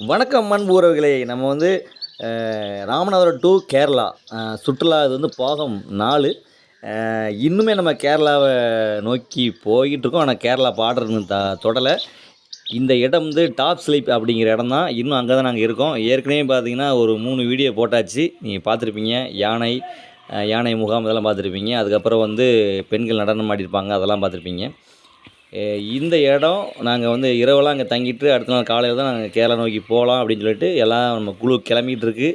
வணக்கம் அன்பு உறவுகளே. நம்ம வந்து ராமநாதபுரம் டு கேரளா. சுற்றுலா இது வந்து பாகம் நாலு. இன்னுமே நம்ம கேரளாவை நோக்கி போய்கிட்டு இருக்கோம். ஆனால் கேரளா பாடுறதுன்னு த தொடலை. இந்த இடம் வந்து டாப் ஸ்லீப் அப்படிங்கிற இடம் தான். இன்னும் அங்கே தான் நாங்கள் இருக்கோம். ஏற்கனவே பார்த்தீங்கன்னா ஒரு மூணு வீடியோ போட்டாச்சு. நீங்கள் பார்த்துருப்பீங்க. யானை யானை முகாம் இதெல்லாம் பார்த்துருப்பீங்க. அதுக்கப்புறம் வந்து பெண்கள் நடனம் ஆடிருப்பாங்க அதெல்லாம் பார்த்துருப்பீங்க. இந்த இடம் நாங்கள் வந்து இரவெல்லாம் அங்கே தங்கிட்டு அடுத்த நாள் காலையில் தான் நாங்கள் கேரளா நோக்கி போகலாம் அப்படின்னு சொல்லிட்டு எல்லாம் நம்ம குழு கிளம்பிகிட்டு இருக்கு.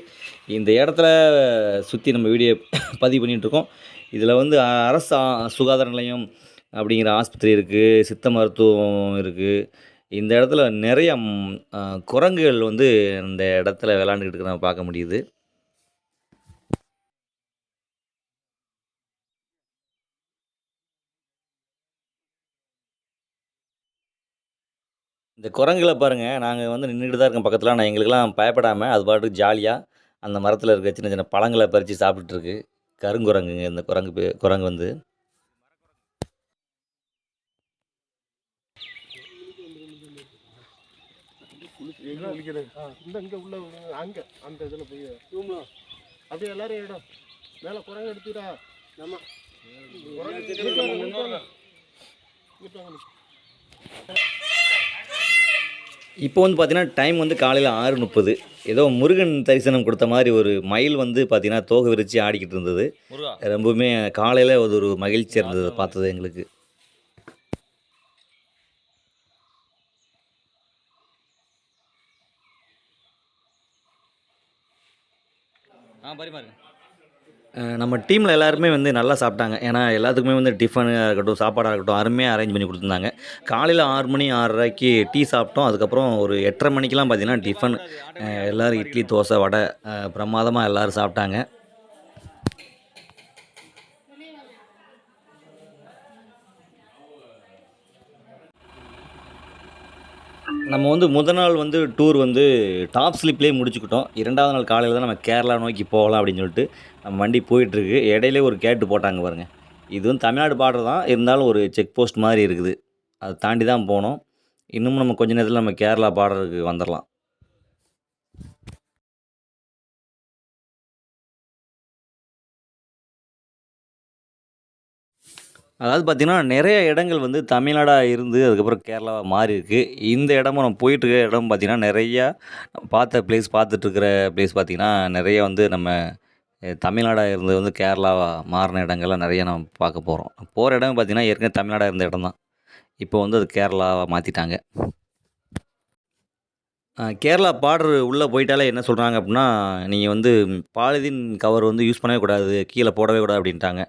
இந்த இடத்துல சுற்றி நம்ம வீடியோ பதிவு பண்ணிகிட்ருக்கோம் இதில் வந்து அரசு சுகாதார நிலையம் அப்படிங்கிற ஆஸ்பத்திரி இருக்குது சித்த மருத்துவம் இருக்குது இந்த இடத்துல நிறைய குரங்குகள் வந்து இந்த இடத்துல விளாண்டுக்கிட்டு இருக்கிற பார்க்க முடியுது. இந்த குரங்குகளை பாருங்கள் நாங்கள் வந்து நின்றுட்டு தான் இருக்கோம் பக்கத்தில். நான் எங்களுக்கெல்லாம் பயப்படாமல் அது பாட்டுக்கு ஜாலியாக அந்த மரத்தில் இருக்க சின்ன சின்ன பழங்களை பறித்து சாப்பிட்டுருக்கு கருங்குரங்குங்க இந்த குரங்கு பே குரங்கு வந்து. இந்த இங்க உள்ள அந்த போய் ரூம்ல அப்படியே எல்லாரும் இடம் குரங்கு எடுத்துடா நம்ம இப்போ வந்து பார்த்தீங்கன்னா டைம் வந்து காலையில் ஆறு முப்பது. ஏதோ முருகன் தரிசனம் கொடுத்த மாதிரி ஒரு மயில் வந்து பார்த்தீங்கன்னா தோகை விரித்து ஆடிக்கிட்டு இருந்தது. ரொம்பவுமே காலையில் அது ஒரு மகிழ்ச்சியாக இருந்தது பார்த்தது எங்களுக்கு. ஆ பரிமாறுங்க. நம்ம டீமில் எல்லாருமே வந்து நல்லா சாப்பிட்டாங்க. ஏன்னா எல்லாத்துக்குமே வந்து டிஃபனாக இருக்கட்டும் சாப்பாடாக இருக்கட்டும் அருமையாக அரேஞ்ச் பண்ணி கொடுத்துருந்தாங்க. காலையில் ஆறு மணி ஆறரைக்கு டீ சாப்பிட்டோம். அதுக்கப்புறம் ஒரு எட்டரை மணிக்கெலாம் பார்த்திங்கன்னா டிஃபன் எல்லோரும் இட்லி தோசை வடை பிரமாதமாக எல்லோரும் சாப்பிட்டாங்க. நம்ம வந்து முதல் நாள் வந்து டூர் வந்து டாப் ஸ்லிப்லேயே முடிச்சுக்கிட்டோம். இரண்டாவது நாள் காலையில் தான் நம்ம கேரளா நோக்கி போகலாம் அப்படின்னு சொல்லிட்டு நம்ம வண்டி போயிட்டுருக்கு. இடையிலே ஒரு கேட்டு போட்டாங்க பாருங்கள் இது வந்து தமிழ்நாடு பார்டர் தான். இருந்தாலும் ஒரு செக் போஸ்ட் மாதிரி இருக்குது. அதை தாண்டி தான் போனோம். இன்னமும் நம்ம கொஞ்ச நேரத்தில் நம்ம கேரளா பார்டருக்கு வந்துடலாம் அதாவது பார்த்திங்கன்னா நிறைய இடங்கள் வந்து தமிழ்நாடாக இருந்து அதுக்கப்புறம் கேரளாவாக மாறி இருக்குது இந்த இடமும் நம்ம போயிட்டுருக்க இடம் பார்த்திங்கன்னா நிறையா பார்த்த ப்ளேஸ் பார்த்துட்ருக்கிற ப்ளேஸ் பார்த்திங்கன்னா நிறைய வந்து நம்ம தமிழ்நாடாக இருந்து வந்து கேரளாவாக மாறின இடங்கள்லாம் நிறைய நம்ம பார்க்க போகிறோம் போகிற இடம் பார்த்திங்கன்னா ஏற்கனவே தமிழ்நாடாக இருந்த இடம் தான் இப்போ வந்து அது கேரளாவாக மாற்றிட்டாங்க கேரளா பார்டர் உள்ளே போயிட்டாலே என்ன சொல்கிறாங்க அப்படின்னா நீங்கள் வந்து பாலிதீன் கவர் வந்து யூஸ் பண்ணவே கூடாது கீழே போடவே கூடாது அப்படின்ட்டாங்க.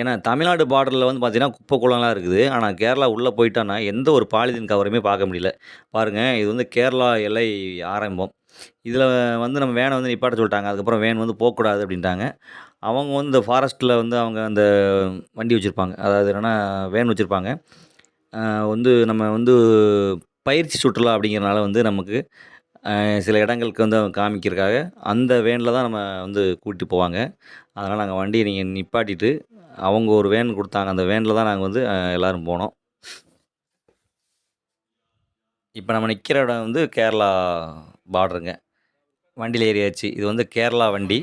ஏன்னா தமிழ்நாடு பார்டரில் வந்து பார்த்திங்கன்னா குப்பை குளம்லாம் இருக்குது. ஆனால் கேரளா உள்ளே போயிட்டான்னா எந்த ஒரு பாலிதீன் கவருமே பார்க்க முடியல. பாருங்கள் இது வந்து கேரளா எல்லை ஆரம்பம். இதில் வந்து நம்ம வேனை வந்து நிப்பாட்ட சொல்லிட்டாங்க. அதுக்கப்புறம் வேன் வந்து போகக்கூடாது அப்படின்ட்டாங்க. அவங்க வந்து இந்த ஃபாரஸ்ட்டில் வந்து அவங்க அந்த வண்டி வச்சுருப்பாங்க. அதாவது என்னென்னா வேன் வச்சுருப்பாங்க. வந்து நம்ம வந்து பயிற்சி சுற்றுலா அப்படிங்கிறனால வந்து நமக்கு சில இடங்களுக்கு வந்து அவங்க காமிக்கிறதுக்காக அந்த வேனில் தான் நம்ம வந்து கூட்டி போவாங்க. அதனால் நாங்கள் வண்டியை நீங்கள் நிப்பாட்டிட்டு அவங்க ஒரு வேன் கொடுத்தாங்க. அந்த வேனில் தான் நாங்கள் வந்து எல்லோரும் போனோம். இப்போ நம்ம நிற்கிற இடம் வந்து கேரளா பார்டருங்க வண்டியில் ஏறியாச்சு. இது வந்து கேரளா வண்டி.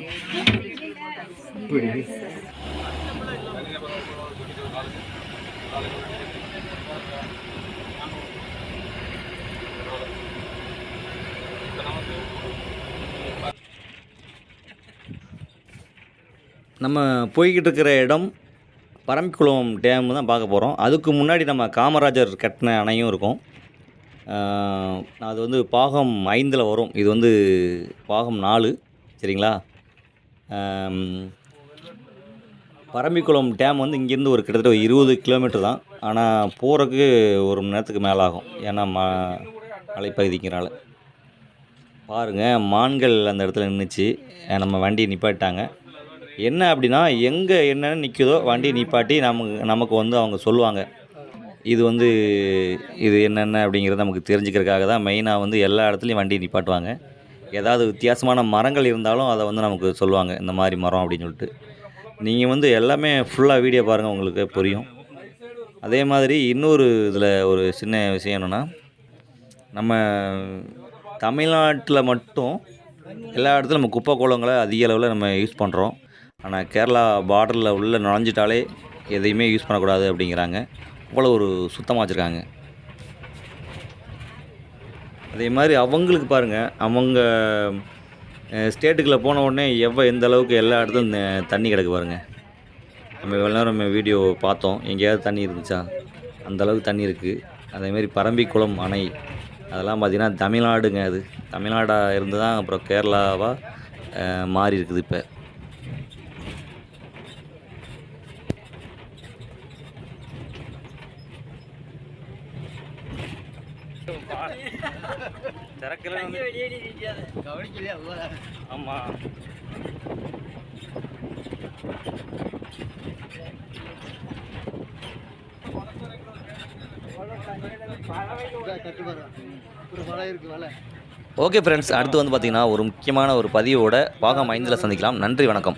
நம்ம போய்கிட்டு இருக்கிற இடம் பரம்பிக்குளம் டேம் தான் பார்க்க போகிறோம் அதுக்கு முன்னாடி நம்ம காமராஜர் கட்டின அணையும் இருக்கும். அது வந்து பாகம் ஐந்தில் வரும். இது வந்து பாகம் நாலு சரிங்களா? பரம்பிக்குளம் டேம் வந்து இங்கேருந்து ஒரு கிட்டத்தட்ட ஒரு இருபது கிலோமீட்டர் தான். ஆனால் போகிறதுக்கு ஒரு மணி நேரத்துக்கு மேலே ஆகும் ஏன்னா ம மலைப்பகுதிங்கிறனால. பாருங்கள் மான்கள் அந்த இடத்துல நின்றுச்சு நம்ம வண்டியை நிப்பாட்டாங்க என்ன அப்படின்னா எங்கே என்னென்னு நிற்குதோ வண்டியை நிப்பாட்டி நமக்கு நமக்கு வந்து அவங்க சொல்லுவாங்க. இது வந்து இது என்னென்ன அப்படிங்கிறத நமக்கு தெரிஞ்சுக்கிறதுக்காக தான் மெயினாக வந்து எல்லா இடத்துலையும் வண்டி நிப்பாட்டுவாங்க. ஏதாவது வித்தியாசமான மரங்கள் இருந்தாலும் அதை வந்து நமக்கு சொல்லுவாங்க இந்த மாதிரி மரம் அப்படின்னு சொல்லிட்டு. நீங்கள் வந்து எல்லாமே ஃபுல்லாக வீடியோ பாருங்கள் உங்களுக்கு புரியும். அதே மாதிரி இன்னொரு இதில் ஒரு சின்ன விஷயம் என்னென்னா நம்ம தமிழ்நாட்டில் மட்டும் எல்லா இடத்துலையும் நம்ம குப்பை குளங்களை அதிக அளவில் நம்ம யூஸ் பண்ணுறோம் ஆனால் கேரளா பார்டரில் உள்ளே நுழைஞ்சிட்டாலே எதையுமே யூஸ் பண்ணக்கூடாது அப்படிங்கிறாங்க. அவ்வளோ ஒரு சுத்தமாக வச்சுருக்காங்க. அதே மாதிரி அவங்களுக்கு பாருங்கள் அவங்க ஸ்டேட்டுக்குள்ளே போன உடனே எவ்வளோ எந்த அளவுக்கு எல்லா இடத்துலையும் தண்ணி கிடக்கு பாருங்கள் நம்ம இவ்வளோ நேரம் நம்ம வீடியோ பார்த்தோம். எங்கேயாவது தண்ணி இருந்துச்சா? அந்த அளவுக்கு தண்ணி இருக்குது அதேமாரி பரம்பிக்குளம் அணை. அதெல்லாம் பார்த்திங்கன்னா தமிழ்நாடுங்க அது. தமிழ்நாடாக இருந்து தான் அப்புறம் கேரளாவாக மாறி இருக்குது இப்போ. ஆமாம் ஓகே ஃப்ரெண்ட்ஸ் அடுத்து வந்து பார்த்திங்கன்னா ஒரு முக்கியமான ஒரு பதிவோட பாகம் ஐந்தில் சந்திக்கலாம். நன்றி வணக்கம்.